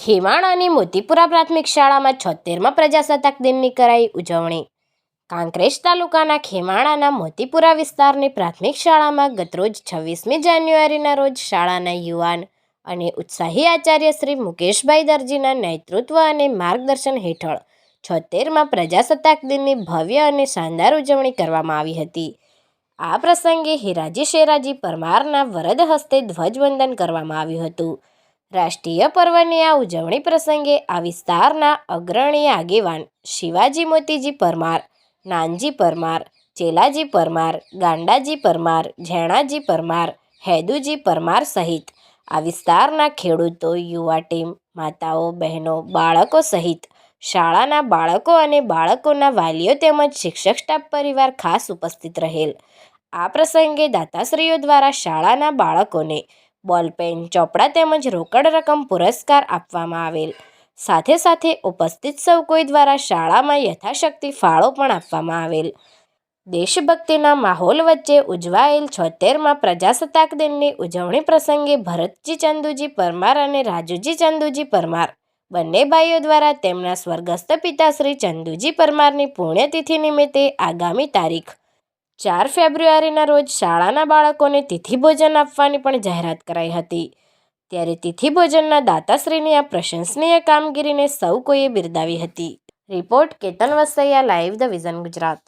ખેમાણાની મોતીપુરા પ્રાથમિક શાળામાં છોતેરમાં પ્રજાસત્તાક દિનની કરાઈ ઉજવણી. કાંકરેજ તાલુકાના ખેમાણાના મોતીપુરા વિસ્તારની પ્રાથમિક શાળામાં ગતરોજ છવ્વીસમી જાન્યુઆરીના રોજ શાળાના યુવાન અને ઉત્સાહી આચાર્ય શ્રી મુકેશભાઈ દરજીના નેતૃત્વ અને માર્ગદર્શન હેઠળ છોતેરમાં પ્રજાસત્તાક દિનની ભવ્ય અને શાનદાર ઉજવણી કરવામાં આવી હતી. આ પ્રસંગે હિરાજી શેરાજી પરમારના વરદ હસ્તે ધ્વજવંદન કરવામાં આવ્યું હતું. રાષ્ટ્રીય પર્વની આ ઉજવણી પ્રસંગે આ વિસ્તારના અગ્રણી આગેવાન શિવાજી મોતીજી પરમાર, નાનજી પરમાર, ચેલાજી પરમાર, ગાંડાજી પરમાર, ઝેણાજી પરમાર, હેદુજી પરમાર સહિત આ વિસ્તારના ખેડૂતો, યુવા ટીમ, માતાઓ, બહેનો, બાળકો સહિત શાળાના બાળકો અને બાળકોના વાલીઓ તેમજ શિક્ષક સ્ટાફ પરિવાર ખાસ ઉપસ્થિત રહેલ. આ પ્રસંગે દાતાશ્રીઓ દ્વારા શાળાના બાળકોને બોલપેન, ચોપડા તેમજ રોકડ રકમ પુરસ્કાર આપવામાં આવેલ. સાથે સાથે ઉપસ્થિત સૌ કોઈ દ્વારા શાળામાં યથાશક્તિ ફાળો પણ આપવામાં આવેલ. દેશભક્તિના માહોલ વચ્ચે ઉજવાયેલ છોતેરમાં પ્રજાસત્તાક દિનની ઉજવણી પ્રસંગે ભરતજી ચંદુજી પરમાર અને રાજુજી ચંદુજી પરમાર, બંને ભાઈઓ દ્વારા તેમના સ્વર્ગસ્થ પિતા શ્રી ચંદુજી પરમારની પુણ્યતિથિ નિમિત્તે આગામી તારીખ ચાર ફેબ્રુઆરીના રોજ શાળાના બાળકોને તિથિ ભોજન આપવાની પણ જાહેરાત કરાઈ હતી. ત્યારે તિથિ ભોજનના દાતાશ્રીની આ પ્રશંસનીય કામગીરીને સૌ કોઈએ બિરદાવી હતી. Report Ketan Vasaiya, live the vision Gujarat.